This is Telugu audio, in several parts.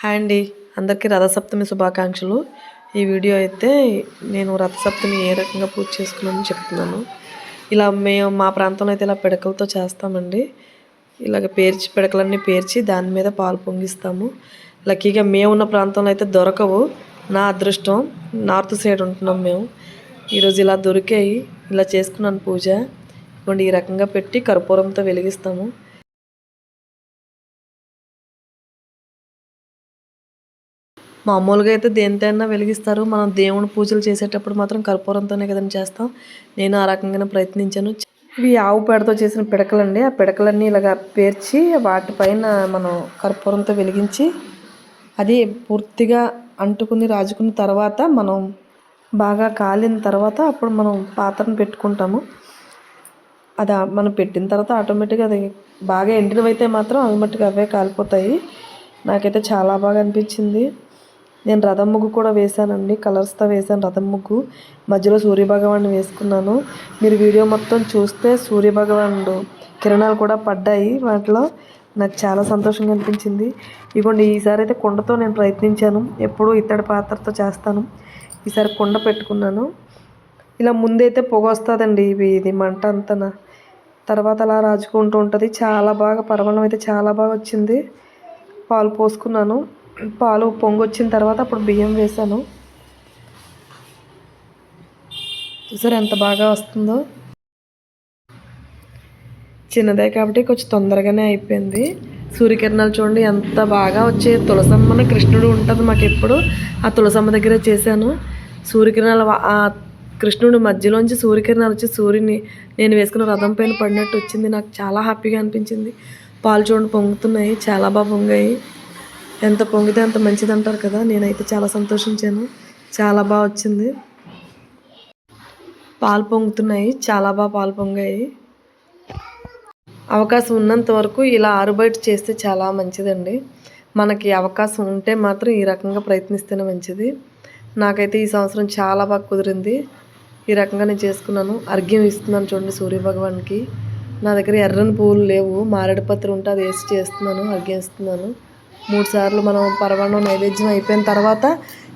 హాయ్ అండి. అందరికీ రథసప్తమి శుభాకాంక్షలు. ఈ వీడియో అయితే నేను రథసప్తమి ఏ రకంగా పూజ చేసుకున్నానో చెప్తున్నాను. ఇలా మేము మా ప్రాంతంలో అయితే ఇలా పిడకలతో చేస్తామండి. ఇలాగ పేర్చి పిడకలన్నీ పేర్చి దాని మీద పాలు పొంగిస్తాము. లక్కీగా మేము ఉన్న ప్రాంతంలో అయితే దొరకవు. నా అదృష్టం నార్త్ సైడ్ ఉంటున్నాం మేము. ఈరోజు ఇలా దొరికాయి. ఇలా చేసుకున్నాను పూజ. ఇవ్వండి ఈ రకంగా పెట్టి కర్పూరంతో వెలిగిస్తాము. మామూలుగా అయితే దేనితైనా వెలిగిస్తారు. మనం దేవుని పూజలు చేసేటప్పుడు మాత్రం కర్పూరంతోనే కదండి చేస్తాం. నేను ఆ రకంగానే ప్రయత్నించాను. ఇవి ఆవు పేడతో చేసిన పిడకలండి. ఆ పిడకలన్నీ ఇలాగ పేర్చి వాటిపైన మనం కర్పూరంతో వెలిగించి అది పూర్తిగా అంటుకుని రాజుకున్న తర్వాత మనం బాగా కాలిన తర్వాత అప్పుడు మనం పాత్రను పెట్టుకుంటాము. అది మనం పెట్టిన తర్వాత ఆటోమేటిక్గా అది బాగా ఎండినవైతే మాత్రం అవి మట్టుగా అవే కాలిపోతాయి. నాకైతే చాలా బాగా అనిపించింది. నేను రథం ముగ్గు కూడా వేశానండి. కలర్స్తో వేశాను రథం ముగ్గు. మధ్యలో సూర్యభగవాన్ని వేసుకున్నాను. మీరు వీడియో మొత్తం చూస్తే సూర్యభగవానుడు కిరణాలు కూడా పడ్డాయి. వాటిలో నాకు చాలా సంతోషంగా అనిపించింది. ఇదిగోండి ఈసారి అయితే కుండతో నేను ప్రయత్నించాను. ఎప్పుడూ ఇత్తడి పాత్రతో చేస్తాను. ఈసారి కుండ పెట్టుకున్నాను. ఇలా ముందైతే పొగ వస్తుందండి ఇవి. ఇది మంట అంతనా. తర్వాత అలా రాజుకుంటూ ఉంటుంది. చాలా బాగా పరమణం అయితే చాలా బాగా వచ్చింది. పాలు పోసుకున్నాను. పాలు పొంగొచ్చిన తర్వాత అప్పుడు బియ్యం వేసాను చూసారు ఎంత బాగా వస్తుందో? చిన్నదే కాబట్టి కొంచెం తొందరగానే అయిపోయింది. సూర్యకిరణాలు చూడండి ఎంత బాగా వచ్చే తులసమ్మని కృష్ణుడు ఉంటుంది మాకు ఎప్పుడు. ఆ తులసమ్మ దగ్గరే చేశాను. సూర్యకిరణాలు ఆ కృష్ణుడు మధ్యలోంచి సూర్యకిరణాలు వచ్చి సూర్యుని నేను వేసుకున్న రథం పైన పడినట్టు వచ్చింది. నాకు చాలా హ్యాపీగా అనిపించింది. పాలు చూడండి పొంగుతున్నాయి. చాలా బాగా పొంగాయి. ఎంత పొంగితే అంత మంచిది అంటారు కదా. నేనైతే చాలా సంతోషించాను. చాలా బాగా వచ్చింది. పాలు పొంగుతున్నాయి. చాలా బాగా పాలు పొంగాయి. అవకాశం ఉన్నంత వరకు ఇలా ఆరుబయట చేస్తే చాలా మంచిదండి. మనకి అవకాశం ఉంటే మాత్రం ఈ రకంగా ప్రయత్నిస్తేనే మంచిది. నాకైతే ఈ సంవత్సరం చాలా బాగా కుదిరింది. ఈ రకంగా నేను చేసుకున్నాను. అర్ఘ్యం ఇస్తున్నాను చూడండి సూర్యభగవాన్కి నా దగ్గర ఎర్రని పువ్వులు లేవు. మారేడు పత్రి ఉంటే అది వేసి చేస్తున్నాను. అర్ఘ్యం ఇస్తున్నాను. మూడు సార్లు మనం పరమాణం నైవేద్యం అయిపోయిన తర్వాత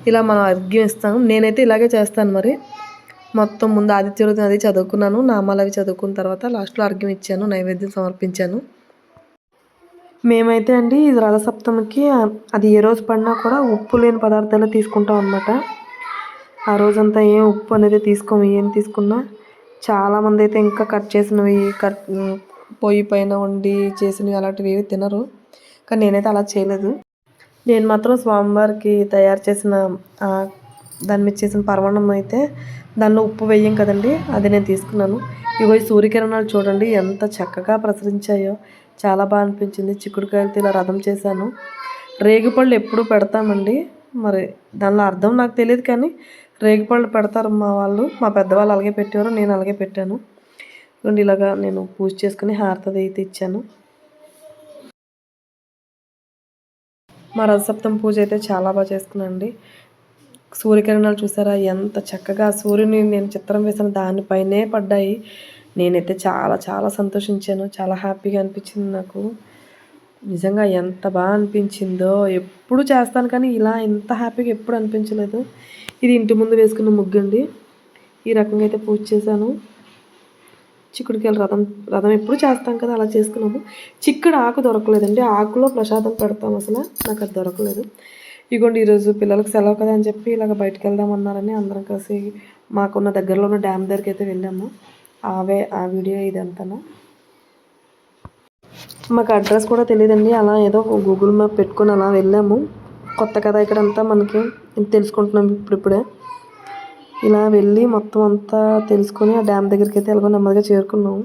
ఇలా మనం అర్ఘ్యం ఇస్తాము నేనైతే ఇలాగే చేస్తాను మరి. మొత్తం ముందు ఆదిత్య అది చదువుకున్నాను. నామాలు అవి చదువుకున్న తర్వాత లాస్ట్లో అర్ఘ్యం ఇచ్చాను. నైవేద్యం సమర్పించాను. మేమైతే అండి ఇది రథసప్తమికి అది ఏ రోజు పడినా కూడా ఉప్పు లేని పదార్థాలు తీసుకుంటాం అనమాట ఆ రోజంతా ఏం ఉప్పు అనేది తీసుకోము ఏం తీసుకున్నా. చాలామంది అయితే ఇంకా కట్ చేసినవి కట్ పొయ్యి పైన వండి చేసినవి అలాంటివి ఏవి తినరు. కానీ నేనైతే అలా చేయలేదు. నేను మాత్రం స్వామివారికి తయారు చేసిన దాని మీద చేసిన పర్వణం అయితే దానిలో ఉప్పు వేయం కదండి అది నేను తీసుకున్నాను. ఇగో సూర్యకిరణాలు చూడండి ఎంత చక్కగా ప్రసరించాయో. చాలా బాగా అనిపించింది. చిక్కుడుకాయలతో ఇలా రథం చేశాను. రేగిపళ్ళు ఎప్పుడు పెడతామండి? మరి దానిలో అర్థం నాకు తెలియదు కానీ రేగిపళ్ళు పెడతారు మా వాళ్ళు. మా పెద్దవాళ్ళు అలాగే పెట్టేవారు నేను అలాగే పెట్టాను. ఇలాగా నేను పూజ చేసుకుని హారత అయితే ఇచ్చాను. మా రథసప్తం పూజ అయితే చాలా బాగా చేసుకున్నానండి. సూర్యకిరణాలు చూసారా? ఎంత చక్కగా సూర్యుని నేను చిత్రం వేసిన దానిపైనే పడ్డాయి. నేనైతే చాలా చాలా సంతోషించాను. చాలా హ్యాపీగా అనిపించింది నాకు. నిజంగా ఎంత బాగా అనిపించిందో ఎప్పుడు చేస్తాను కానీ ఇలా ఇంత హ్యాపీగా ఎప్పుడు అనిపించలేదు. ఇది ఇంటి ముందు వేసుకున్న ముగ్గండి ఈ రకంగా అయితే పూజ చేశాను. చిక్కుడుకాయలు రథం రథం ఎప్పుడు చేస్తాం కదా అలా చేసుకున్నాము. చిక్కుడు ఆకు దొరకలేదండి. ఆకులో ప్రసాదం పెడతాం అసలు. నాకు అది దొరకలేదు. ఇగోండి ఈరోజు పిల్లలకు సెలవు కదా అని చెప్పి ఇలాగ బయటకు వెళ్దామన్నారని అందరం కలిసి మాకున్న దగ్గరలో ఉన్న డ్యామ్ దగ్గరికి అయితే వెళ్ళాము. అవే ఆ వీడియో ఇదంతా మాకు అడ్రస్ కూడా తెలియదండి అలా ఏదో గూగుల్ మ్యాప్ పెట్టుకొని అలా వెళ్ళాము. కొత్త కదా ఇక్కడంతా మనకి. తెలుసుకుంటున్నాం ఇప్పుడిప్పుడే. ఇలా వెళ్ళి మొత్తం అంతా తెలుసుకొని ఆ డ్యామ్ దగ్గరికి అయితే ఎలాగో నెమ్మదిగా చేరుకున్నాము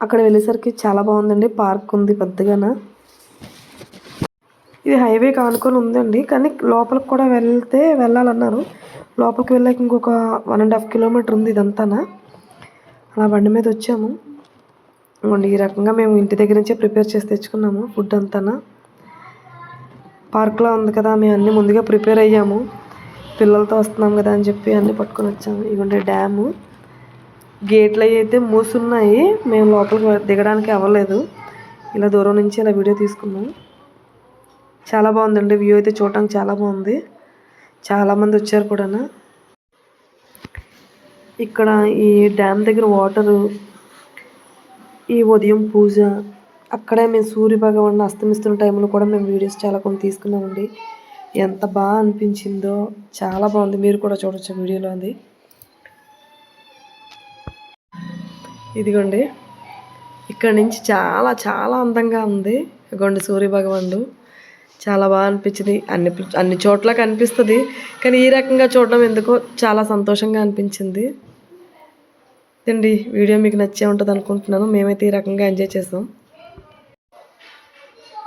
అక్కడ వెళ్ళేసరికి చాలా బాగుందండి. పార్క్ ఉంది పెద్దగాన. ఇది హైవే కానుకొని ఉందండి. కానీ లోపలికి కూడా వెళ్తే వెళ్ళాలన్నారు. లోపలికి వెళ్ళాక ఇంకొక వన్ అండ్ హాఫ్ కిలోమీటర్ ఉంది ఇదంతానా. అలా బండి మీద వచ్చాము. ఈ రకంగా మేము ఇంటి దగ్గర నుంచే ప్రిపేర్ చేసి తెచ్చుకున్నాము ఫుడ్ అంతానా. పార్క్లో ఉంది కదా మేము అన్నీ ముందుగా ప్రిపేర్ అయ్యాము. పిల్లలతో వస్తున్నాం కదా అని చెప్పి అన్నీ పట్టుకొని వచ్చాము. ఇదిగోండి డ్యాము. గేట్లు అవి అయితే మూసున్నాయి. మేము లోపలికి దిగడానికి అవ్వలేదు. ఇలా దూరం నుంచి ఇలా వీడియో తీసుకున్నాం. చాలా బాగుందండి. వ్యూ అయితే చూడటానికి చాలా బాగుంది. చాలామంది వచ్చారు కూడా ఇక్కడ ఈ డ్యామ్ దగ్గర వాటరు ఈ ఉదయం పూజ అక్కడే మేము సూర్య భగవాన్ అస్తమిస్తున్న టైంలో కూడా మేము వీడియోస్ చాలా కొన్ని తీసుకున్నామండి. ఎంత బాగా అనిపించిందో చాలా బాగుంది. మీరు కూడా చూడొచ్చు వీడియోలో అది. ఇదిగోండి. ఇక్కడ నుంచి చాలా చాలా అందంగా ఉంది. ఇదిగోండి సూర్య భగవానుడు చాలా బాగా అనిపించింది. అన్ని అన్ని చోట్ల కనిపిస్తుంది. కానీ ఈ రకంగా చూడడం ఎందుకో చాలా సంతోషంగా అనిపించింది. అండి వీడియో మీకు నచ్చే ఉంటుంది అనుకుంటున్నాను. మేమైతే ఈ రకంగా ఎంజాయ్ చేస్తాం.